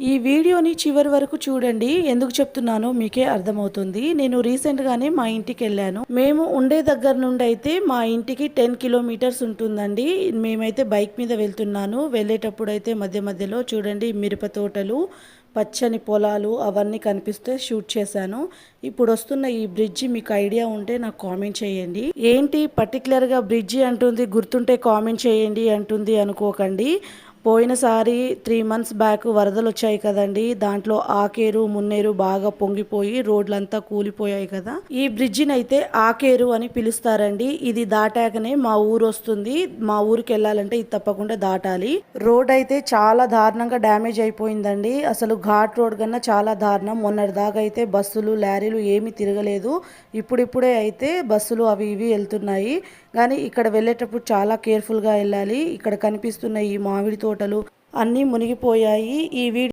ఈ వీడియోని చివరి వరకు చూడండి. ఎందుకు చెప్తున్నానో మీకే అర్థమవుతుంది. నేను రీసెంట్గానే మా ఇంటికి వెళ్ళాను. మేము ఉండే దగ్గర నుండి అయితే మా ఇంటికి టెన్ కిలోమీటర్స్ ఉంటుందండి. మేమైతే బైక్ మీద వెళ్తున్నాను. వెళ్ళేటప్పుడు అయితే మధ్య మధ్యలో చూడండి మిరప తోటలు పచ్చని పొలాలు అవన్నీ కనిపిస్తే షూట్ చేశాను. ఇప్పుడు వస్తున్న ఈ బ్రిడ్జి మీకు ఐడియా ఉంటే నాకు కామెంట్ చేయండి. ఏంటి? పర్టికులర్గా బ్రిడ్జి అంటుంది గుర్తుంటే కామెంట్ చేయండి అంటుంది అనుకోకండి. పోయినసారి త్రీ మంత్స్ బ్యాక్ వరదలు వచ్చాయి కదండి. దాంట్లో ఆకేరు మున్నేరు బాగా పొంగిపోయి రోడ్లంతా కూలిపోయాయి కదా. ఈ బ్రిడ్జిని అయితే ఆకేరు అని పిలుస్తారండి. ఇది దాటాకనే మా ఊరు వస్తుంది. మా ఊరికి వెళ్ళాలంటే ఇది తప్పకుండా దాటాలి. రోడ్ అయితే చాలా దారుణంగా డ్యామేజ్ అయిపోయిందండి. అసలు ఘాట్ రోడ్ కన్నా చాలా దారుణం. మొన్నటి దాకా అయితే బస్సులు లారీలు ఏమీ తిరగలేదు. ఇప్పుడిప్పుడే అయితే బస్సులు అవి ఇవి వెళ్తున్నాయి. కానీ ఇక్కడ వెళ్ళేటప్పుడు చాలా కేర్ఫుల్గా వెళ్ళాలి. ఇక్కడ కనిపిస్తున్న ఈ మామిడి తోటలు అన్నీ మునిగిపోయాయి. ఈ వీడియో